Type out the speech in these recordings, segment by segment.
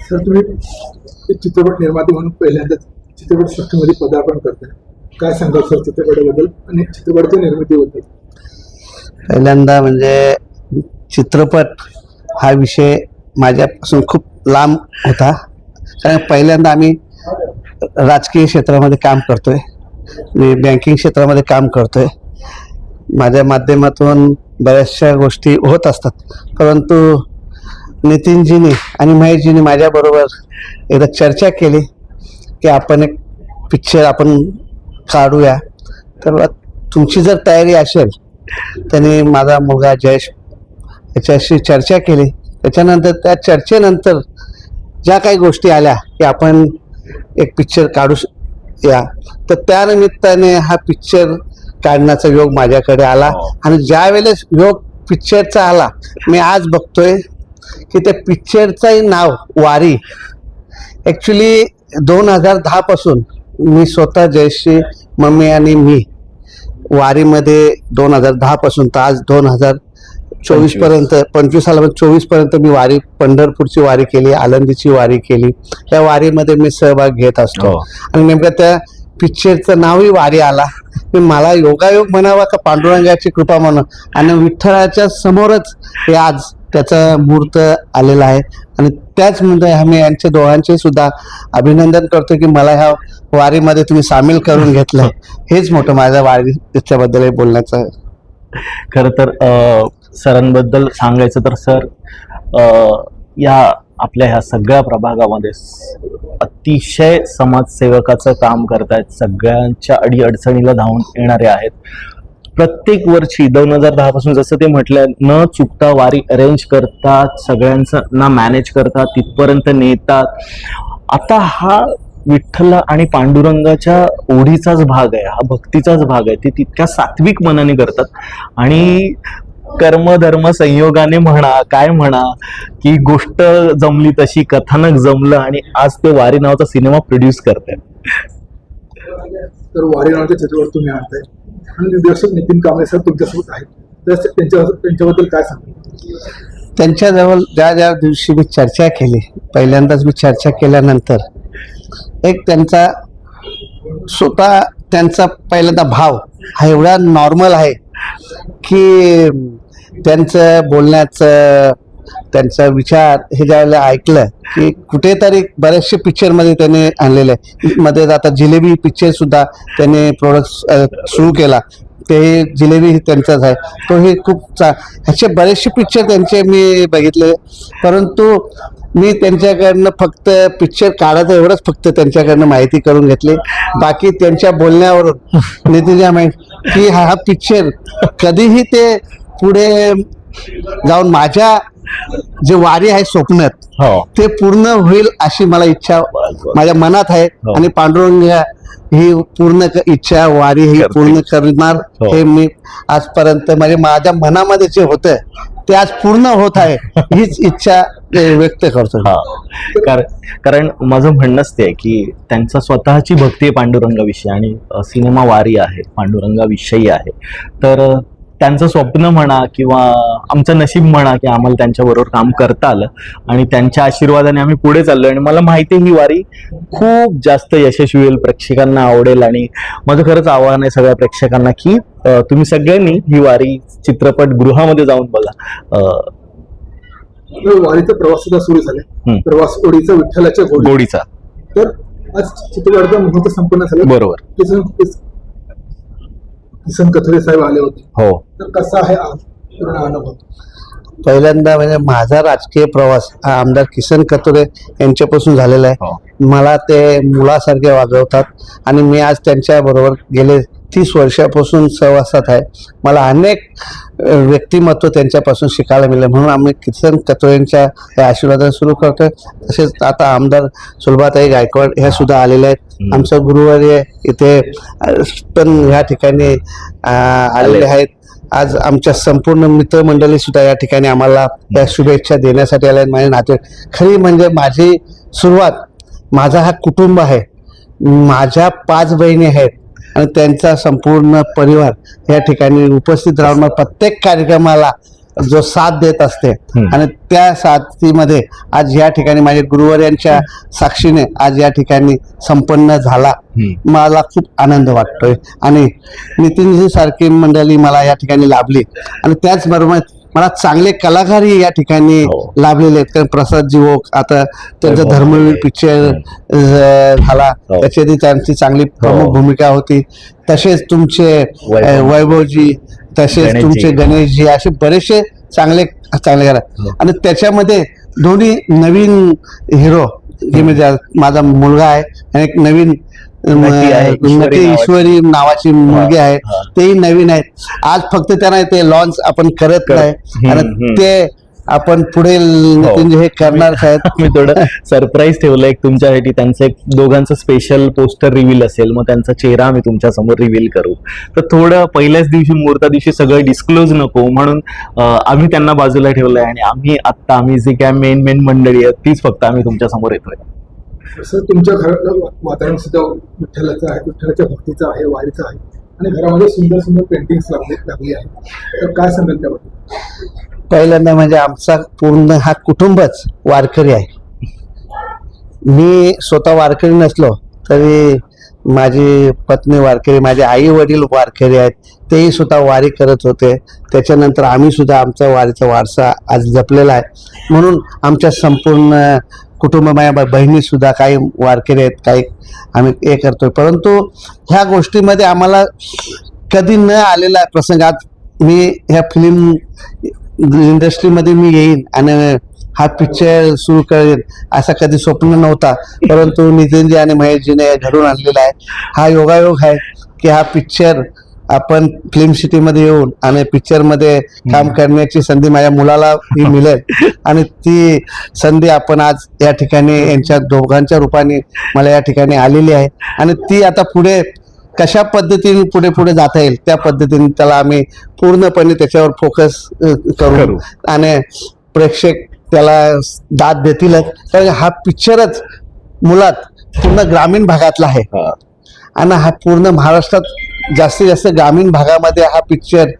Sir तुम्ही चित्रपट निर्माते म्हणून पहिल्यांदा चित्रपट सृष्टीमध्ये पदार्पण करताय. काय सांगाल सर चित्रपटाबद्दल आणि चित्रपटाच्या निर्मितीबद्दल? पहिल्यांदा म्हणजे चित्रपट हा विषय माझ्यापासून खूप लांब होता. कारण पहिल्यांदा आम्ही राजकीय क्षेत्रामध्ये काम करतोय. मी बँकिंग क्षेत्रामध्ये काम करतोय. माझ्या माध्यमातून बऱ्याचशा गोष्टी होत असतात. परंतु नितीनजीने आणि महेशजीने माझ्याबरोबर एकदा चर्चा केली की आपण एक पिक्चर आपण काढूया. तर तुमची जर तयारी असेल त्याने माझा मुलगा जयेश याच्याशी चर्चा केली. त्याच्यानंतर त्या चर्चेनंतर ज्या काही गोष्टी आल्या की आपण एक पिक्चर काढू या. तर त्यानिमित्ताने हा पिक्चर काढण्याचा योग माझ्याकडे आला. आणि ज्या वेळेस योग पिक्चरचा आला मी आज बघतोय की त्या पिक्चरचंही नाव वारी. ॲक्च्युली दोन हजार दहापासून मी स्वतः जयश्री मम्मी आणि मी वारीमध्ये दोन हजार दहापासून तर आज दोन हजार चोवीसपर्यंत पंचवीस सालामध्ये चोवीसपर्यंत मी वारी पंढरपूरची वारी केली आळंदीची वारी केली. या वारीमध्ये मी सहभाग घेत असतो. हो. आणि नेमकं त्या पिक्चरचं नावही वारी आला. की मला योगायोग म्हणावा का पांडुरंगाची कृपा म्हणा आणि विठ्ठलाच्या समोरच हे आज त्याचा मूर्त आलेला आहे. आणि त्याचमध्ये म्हणजे आम्ही यांच्या दोघांचे सुद्धा अभिनंदन करतो की मला ह्या वारीमध्ये तुम्ही सामील करून घेतलंय. हेच मोठं माझ्या वारी त्याच्याबद्दल बोलण्याचं आहे. खर तर सरांबद्दल सांगायचं तर सर या आपल्या ह्या सगळ्या प्रभागामध्ये अतिशय समाजसेवकाचं काम करतायत. सगळ्यांच्या अडी अडचणीला धावून येणारे आहेत. प्रत्येक वर्षी दोन हजार दहा पासून जसं ते म्हटलं न चुकता वारी अरेंज करतात सगळ्यांचं ना मॅनेज करतात तिथपर्यंत नेतात. आता हा विठ्ठल आणि पांडुरंगाच्या ओढीचाच भाग आहे हा भक्तीचाच भाग आहे. ते तितक्या सात्विक मनाने करतात. आणि कर्म धर्म संयोगाने म्हणा काय म्हणा की गोष्ट जमली तशी कथानक जमलं आणि आज ते वारी नावाचा सिनेमा प्रोड्यूस करतात तर वारी नावाच्या चित्रपट तुम्ही आणताय. आणि निर्देशक नितीन कांबळे सर तुमच्यासोबत आहेत. तर त्यांच्या त्यांच्याबद्दल काय सांगाल? त्यांच्याजवळ ज्या ज्या दिवशी मी चर्चा केली पहिल्यांदाच मी चर्चा केल्यानंतर एक त्यांचा स्वतः त्यांचा पहिल्यांदा भाव हा एवढा नॉर्मल आहे की त्यांचं बोलण्याचं त्यांचा विचार हे ज्यावेळेला ऐकलं की कुठेतरी बरेचसे पिक्चरमध्ये त्यांनी आणलेले आहे मध्ये आता जिलेबी पिक्चर सुद्धा त्यांनी प्रोडक्ट सुरू केला. ते जिलेबी त्यांचाच आहे. तो हे खूप चा ह्याचे बरेचसे पिक्चर त्यांचे मी बघितले. परंतु मी त्यांच्याकडनं फक्त पिक्चर काढायचं एवढंच फक्त त्यांच्याकडनं माहिती करून घेतली. बाकी त्यांच्या बोलण्यावरून नितीन माहिती की हा पिक्चर कधीही ते पुढे जाऊन माझ्या जे वारी आहे स्वप्नात हो ते पूर्ण होईल अशी मला इच्छा माझ्या मनात आहे हो. आणि पांडुरंग ही पूर्ण इच्छा वारी ही. पूर्ण करणार हो. हे मी आजपर्यंत म्हणजे माझ्या मनामध्ये जे होतं ते आज पूर्ण होत आहे हीच इच्छा व्यक्त करतो हा कारण कारण माझं म्हणणंच ते की त्यांचा स्वतःची भक्ती आहे पांडुरंगाविषयी आणि सिनेमा वारी आहे पांडुरंगाविषयी आहे तर त्यांचं स्वप्न म्हणा किंवा आमचं नशीब म्हणा की आम्हाला त्यांच्याबरोबर काम करता आलं. आणि त्यांच्या आशीर्वादाने आम्ही पुढे चाललो आणि मला माहिती ही वारी खूप जास्त यशस्वी होईल प्रेक्षकांना आवडेल. आणि माझं खरंच आव्हान आहे सगळ्या प्रेक्षकांना की तुम्ही सगळ्यांनी ही वारी चित्रपटगृहामध्ये जाऊन बघा. वारीचा प्रवास सुद्धा सुरू झाले. प्रवास ओढीचा विठ्ठलाच्या गोडी. गोडीचा. तर आज चित्रपटाचा मुहूर्त संपन्न झाला. बरोबर. किसन किस- किसन कथोरे साहेब आले होते. हो. तर कसा आहे आज पूर्ण अनुभव? पहिल्यांदा म्हणजे माझा राजकीय प्रवास हा आमदार किसन कतोरे यांच्यापासून झालेला आहे. हो. मला ते मुलासारखे वागवतात आणि मी आज त्यांच्या बरोबर गेले तीस वर्षापासून सहवासात आहे. मला अनेक व्यक्तिमत्व त्यांच्यापासून शिकायला मिळाले. म्हणून आम्ही किसन कतोरेंच्या या आशीर्वादाने सुरू करतोय. तसेच आता आमदार सुलभाताई गायकवाड ह्या सुद्धा आलेल्या आहेत. आमचं गुरुवारी इथे पण ह्या ठिकाणी आलेले आहेत. आज आमच्या संपूर्ण मित्रमंडळी सुद्धा या ठिकाणी आम्हाला या शुभेच्छा देण्यासाठी आल्या आहेत. माझे नाते खरी म्हणजे माझी सुरुवात माझा हा कुटुंब आहे. माझ्या पाच बहिणी आहेत. आणि त्यांचा संपूर्ण परिवार या ठिकाणी उपस्थित राहून प्रत्येक कार्यक्रमाला जो साथ देत असते. आणि त्या साथीमध्ये आज या ठिकाणी माझ्या गुरुवार्यांच्या साक्षीने आज या ठिकाणी संपन्न झाला. मला खूप आनंद वाटतोय आणि नितीनजी सारखी मंडळी मला या ठिकाणी लाभली आणि त्याचबरोबर मला चांगले कलाकारही या ठिकाणी हो. लाभलेले आहेत कारण प्रसाद जीवोक आता त्यांचा वैभव धर्मवीर. पिक्चर झाला हो. त्याच्यातही त्यांची चांगली प्रमुख भूमिका होती तसेच तुमचे वैभवजी तसेच. तुमचे गणेशजी असे बरेचसे चांगले चांगले करा हो. आणि त्याच्यामध्ये दोन्ही नवीन हिरो जे म्हणजे माझा मुलगा आहे आणि एक नवीन ईश्वरी नावाची. मुलगी आहे हा. तेही नवीन आहेत. आज फक्त त्यांना ते लॉन्च आपण करत कर- नाही. आणि. ते आपण पुढे नितीन हे करणार आहेत. मी थोडं सरप्राईज ठेवलं एक तुमच्यासाठी. त्यांचं एक दोघांचं स्पेशल पोस्टर रिव्हील असेल मग त्यांचा चेहरा आम्ही तुमच्यासमोर रिव्हील करू. तर थोडं पहिल्याच दिवशी मुहूर्ता दिवशी सगळं डिस्क्लोज नको. म्हणून आम्ही त्यांना बाजूला ठेवलंय आणि आम्ही आत्ता आम्ही जी काय मेन मेन मंडळी आहेत तीच फक्त आम्ही तुमच्यासमोर येतोय. सर तुमच्या घरातलं वातावरण सुद्धा विठ्ठलाचं आहे. विठ्ठलाच्या भक्तीचं आहे वारीचं आहे. आणि घरामध्ये सुंदर सुंदर पेंटिंग्स लागले लागली आहेत. तर काय सांगाल त्याबद्दल पहिल्यांदा म्हणजे आमचा पूर्ण हा कुटुंबच वारकरी आहे. मी स्वतः वारकरी नसलो तरी माझी पत्नी वारकरी माझे आई वडील वारकरी आहेत तेही सुद्धा वारी करत होते. त्याच्यानंतर आम्ही सुद्धा आमचा वारीचा वारसा आज जपलेला आहे. म्हणून आमच्या संपूर्ण कुटुंब माझ्या बहिणीसुद्धा बहिणी सुद्धा काही वारकरी आहेत काही आम्ही हे करतोय. परंतु ह्या गोष्टीमध्ये आम्हाला कधी न आलेला प्रसंगात मी ह्या फिल्म इंडस्ट्रीमध्ये मी येईन आणि हा पिक्चर सुरू करेन असा कधी स्वप्न नव्हता. परंतु नितीनजी आणि महेशजीने घडून आणलेला आहे. हा योगायोग आहे की हा पिक्चर आपण फिल्म सिटीमध्ये येऊन आणि पिक्चरमध्ये काम करण्याची संधी माझ्या मुलाला मिळेल. आणि ती संधी आपण आज या ठिकाणी यांच्या दोघांच्या रूपाने मला या ठिकाणी आलेली आहे. आणि ती आता पुढे कशा पद्धतीने पुढे पुढे जाता येईल त्या पद्धतीने त्याला आम्ही पूर्णपणे त्याच्यावर फोकस करू. आणि प्रेक्षक त्याला दाद देतीलच. कारण हा पिक्चरच मुळात पूर्ण ग्रामीण भागातला आहे. आणि हा पूर्ण महाराष्ट्रात जास्तीत जास्त ग्रामीण भागामध्ये हा पिक्चर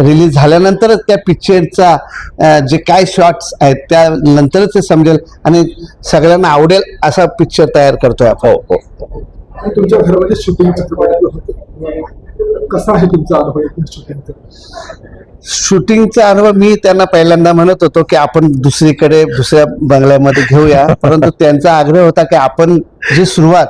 रिलीज झाल्यानंतरच त्या पिक्चरचा जे काय शॉट्स आहेत त्यानंतरच ते समजेल आणि सगळ्यांना आवडेल असा पिक्चर तयार करतोय आपण. हो हो. तुमच्या घरामध्ये शूटिंग कसा आहे तुमचा अनुभव शूटिंगचा शूटिंगचा अनुभव मी त्यांना पहिल्यांदा म्हणत होतो की आपण दुसरीकडे दुसऱ्या बंगल्यामध्ये घेऊया. परंतु त्यांचा आग्रह होता की आपण जी सुरुवात.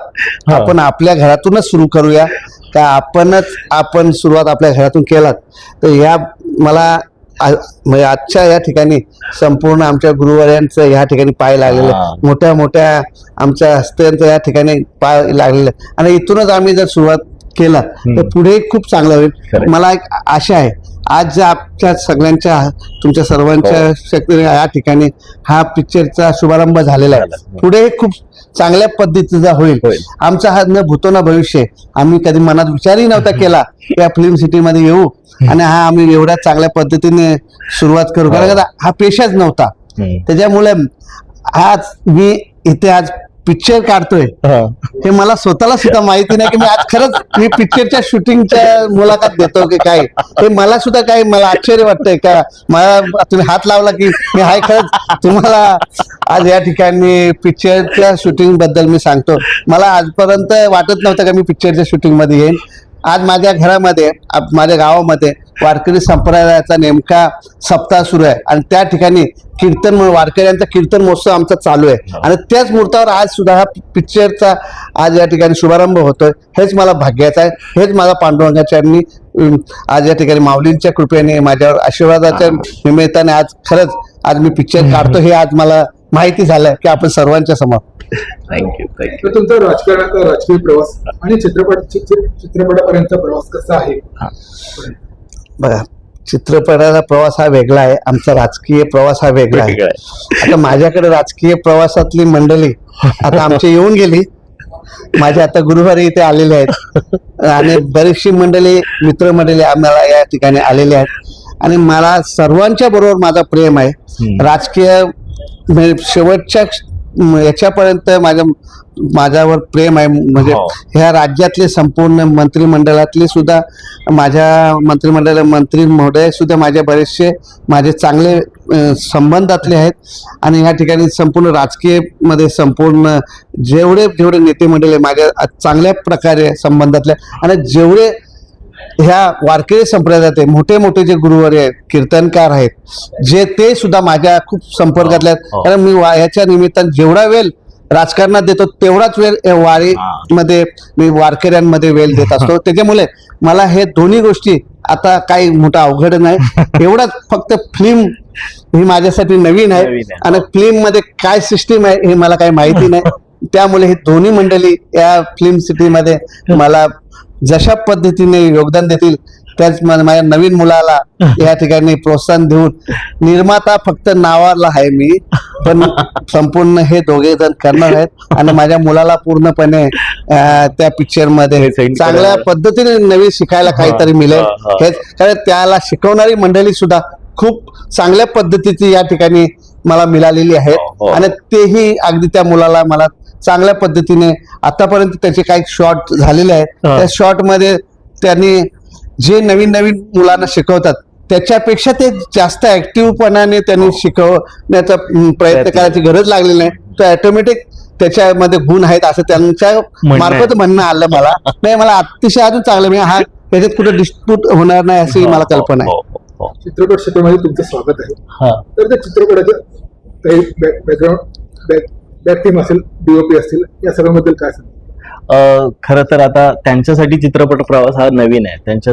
आपण आपल्या घरातूनच सुरू करूया. का आपणच आपण सुरुवात आपल्या घरातून केलात तर या मला म्हणजे आजच्या या ठिकाणी संपूर्ण आमच्या गुरुवार्यांचं या ठिकाणी पाय लागलेलं. मोठ्या मोठ्या आमच्या हस्त्यांचं या ठिकाणी पाय लागलेलं. आणि इथूनच आम्ही जर सुरुवात केला तर पुढे खूप चांगलं होईल. मला एक आशा आहे आज ज्या आमच्या सगळ्यांच्या तुमच्या सर्वांच्या हो. शक्तीने या ठिकाणी हा पिक्चरचा शुभारंभ झालेला आहे. पुढे खूप चांगल्या पद्धतीचा होईल. आमचा हा न भूतो ना भविष्य आम्ही कधी मनात विचारही नव्हता केला की या फिल्म सिटीमध्ये येऊ. आणि हा आम्ही एवढ्या चांगल्या पद्धतीने सुरुवात करू. कारण का हा पेशाच नव्हता. त्याच्यामुळे आज मी इथे आज पिक्चर काढतोय. हा. मला स्वतःला सुद्धा माहिती नाही की मी आज खरंच मी पिक्चरच्या शूटिंगच्या मुलाखत देतो की काय. हे मला सुद्धा काही मला आश्चर्य वाटतंय का? मला तुम्ही हात लावला की मी हाय खरंच. तुम्हाला आज या ठिकाणी पिक्चरच्या शूटिंगबद्दल मी सांगतो. मला आजपर्यंत वाटत नव्हतं का मी पिक्चरच्या शूटिंगमध्ये येईन. आज माझ्या घरामध्ये माझ्या गावामध्ये वारकरी संप्रदायाचा नेमका सप्ताह सुरू आहे. आणि त्या ठिकाणी कीर्तन वारकऱ्यांचा कीर्तन महोत्सव आमचा चालू आहे. आणि त्याच मुहूर्तावर आज सुद्धा हा पिक्चरचा आज या ठिकाणी शुभारंभ होतोय. हेच मला भाग्याचं आहे. हेच मला पांडुरंगाच्यांनी आज या ठिकाणी माऊलींच्या कृपेने माझ्यावर आशीर्वादाच्या निमित्ताने आज खरंच आज मी पिक्चर काढतो. हे आज मला माहिती झालं की आपण सर्वांच्या समोर. थँक्यू थँक्यू तर तुमचा राजकारणाचा राजकीय प्रवास आणि चित्रपट चित्र- चित्रपटापर्यंतचा प्रवास कसा आहे? बघा चित्रपटाचा प्रवास हा वेगळा आहे. आमचा राजकीय प्रवास हा वेगळा आहे. आता माझ्याकडे राजकीय प्रवासातली मंडळी आता आमची येऊन गेली. माझे आता गुरुवारी इथे आलेले आहेत. आणि बरीचशी मंडळी मित्रमंडळी आम्हाला या ठिकाणी आलेले आहेत. आणि मला सर्वांच्या बरोबर माझा प्रेम आहे. राजकीय शेवटच्या म, याच्यापर्यंत माझ्या माझ्यावर प्रेम आहे म्हणजे हो. ह्या राज्यातले संपूर्ण मंत्रिमंडळातले सुद्धा माझ्या मंत्रिमंडळ मंत्री महोदय सुद्धा माझे बरेचसे माझे चांगले संबंधातले आहेत आणि ह्या ठिकाणी संपूर्ण राजकीयमध्ये संपूर्ण जेवढे जेवढे नेते मंडळी आहे माझ्या चांगल्या प्रकारे संबंधातले आणि जेवढे ह्या वारकरी संप्रदायात आहे, मोठे मोठे जे गुरुवारी आहेत कीर्तनकार आहेत जे ते सुद्धा माझ्या खूप संपर्कातले आहेत हो. कारण मी ह्याच्या निमित्तानं जेवढा वेळ राजकारणात देतो तेवढाच वेळ वारीमध्ये मी वारकऱ्यांमध्ये वेळ देत असतो त्याच्यामुळे मला हे दोन्ही गोष्टी आता काही मोठा अवघड नाही एवढाच फक्त फिल्म ही माझ्यासाठी नवीन आहे नवीन आहे. आणि फिल्ममध्ये काय सिस्टीम आहे हे मला काही माहिती नाही त्यामुळे ही दोन्ही मंडळी या फिल्म सिटीमध्ये मला जशा पद्धतीने योगदान देतील त्याच माझ्या नवीन मुलाला या ठिकाणी प्रोत्साहन देऊन निर्माता फक्त नावाला आहे मी पण संपूर्ण हे दोघे जण करणार आहेत आणि माझ्या मुलाला पूर्णपणे त्या पिक्चरमध्ये हे चांगल्या. पद्धतीने नवीन शिकायला काहीतरी मिळेल हा, हा. हेच कारण त्याला शिकवणारी मंडळी सुद्धा खूप चांगल्या पद्धतीची या ठिकाणी मला मिळालेली हो, आहेत हो. आणि तेही अगदी त्या मुलाला मला चांगल्या पद्धतीने आतापर्यंत त्याचे काही शॉर्ट झालेले आहेत हा. त्या शॉर्टमध्ये त्यांनी जे नवीन नवीन मुलांना शिकवतात त्याच्यापेक्षा ते जास्त ऍक्टिव्हपणाने त्यांनी शिकवण्याचा अं, प्रयत्न. करायची गरज लागलेली नाही तर ऑटोमॅटिक त्याच्यामध्ये गुण आहेत असं त्यांच्या. मार्फत म्हणणं आलं मला नाही मला अतिशय अजून चांगलं म्हणजे हा त्याच्यात कुठे डिस्प्यूट होणार नाही अशी मला कल्पना आहे हो, हो, हो. चित्रपट क्षेत्रामध्ये तुमचं स्वागत आहे हा. तर त्या चित्रपटाच्या काही बॅकग्राऊंड बॅक असेल डीओपी असतील या सर्वांबद्दल काय सांगतो खरं तर आता त्यांच्यासाठी चित्रपट प्रवास हा नवीन आहे. त्यांच्या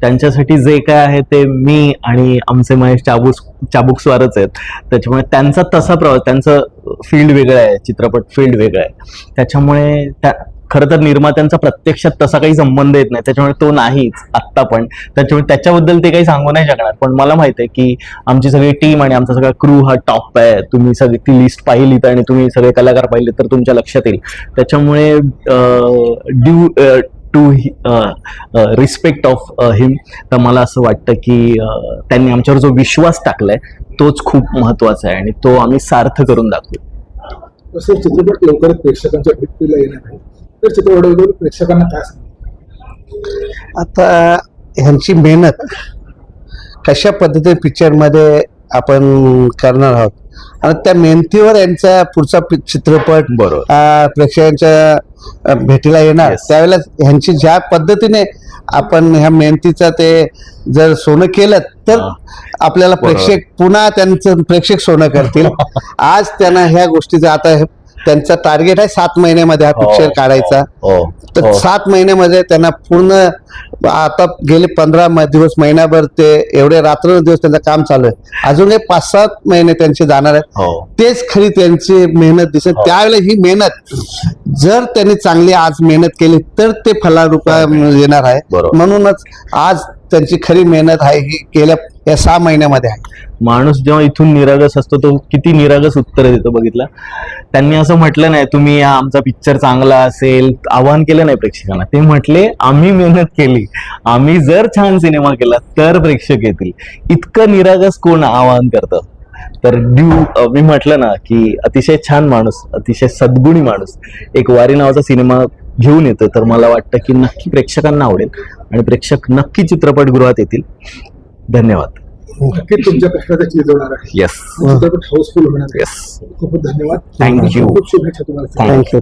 त्यांच्यासाठी जे काय आहे ते मी आणि आमचे महेश चाबूस चाबुकस्वारच आहेत. त्याच्यामुळे त्यांचा तसा प्रवास त्यांचं फील्ड वेगळं आहे चित्रपट फील्ड वेगळं आहे. त्याच्यामुळे त्या खरं तर निर्मात्यांचा प्रत्यक्षात तसा काही संबंध येत नाही. त्याच्यामुळे तो नाहीच आत्ता पण. त्याच्यामुळे त्याच्याबद्दल ते काही सांगू नाही शकणार. पण मला माहिती आहे की आमची सगळी टीम आणि आमचा सगळा क्रू हा टॉप आहे. तुम्ही सगळी ती लिस्ट पाहिली तर आणि तुम्ही सगळे कलाकार पाहिले तर तुमच्या लक्षात येईल. त्याच्यामुळे due to respect of him तर मला असं वाटतं की त्यांनी आमच्यावर जो विश्वास टाकलाय तोच खूप महत्त्वाचा आहे आणि तो आम्ही सार्थ करून दाखवू. तसं चित्रपट लवकरच प्रेक्षकांच्या भेटीला येणार आहे तर चित्रपटाबद्दल प्रेक्षकांना काय सांगा आता ह्यांची मेहनत कशा पद्धतीने पिक्चरमध्ये आपण करणार आहोत आणि त्या मेहनतीवर यांचा पुढचा पि- चित्रपट बरोबर. प्रेक्षकांच्या भेटीला येणार. त्यावेळेला ह्यांची ज्या पद्धतीने आपण ह्या मेहनतीचं ते जर सोनं केलं तर. आपल्याला. प्रेक्षक पुन्हा त्यांचं प्रेक्षक सोनं करतील आज त्यांना ह्या गोष्टीचं आता त्यांचा टार्गेट आहे सात महिन्यामध्ये हा पिक्चर हो, काढायचा. हो, तर हो. सात महिन्यामध्ये त्यांना पूर्ण आता गेले पंधरा दिवस महिनाभर ते एवढे रात्र दिवस त्यांचं काम चालू आहे. अजून एक पाच सात महिने त्यांचे जाणार आहेत. हो. तेच खरी त्यांची मेहनत दिसेल. हो. त्यावेळेला ही मेहनत जर त्यांनी चांगली आज मेहनत केली तर ते फलारूपा येणार आहे. म्हणूनच आज त्यांची खरी मेहनत आहे ही गेल्या या सहा महिन्यामध्ये आहे. माणूस जेव्हा इथून निरागस असतो तो किती निरागस उत्तर देतो बघितलं. त्यांनी असं म्हटलं नाही तुम्ही आमचा पिक्चर चांगला असेल. आवाहन केलं नाही प्रेक्षकांना. ते म्हटले आम्ही मेहनत केली. आम्ही जर छान सिनेमा केला तर प्रेक्षक येतील. इतकं निरागस कोण आवाहन करतं? तर ड्यू मी म्हटलं ना की अतिशय छान माणूस अतिशय सद्गुणी माणूस एक वारी नावाचा सिनेमा घेऊन येतो. तर मला वाटतं की नक्की प्रेक्षकांना आवडेल. आणि प्रेक्षक नक्की चित्रपटगृहात येतील. धन्यवाद. नक्कीच तुमच्या कष्टाचा चीज होणार आहे. येस चित्रपट हाऊसफुल होणार येस खूप खूप धन्यवाद. You. खूप शुभेच्छा तुम्हाला. थँक्यू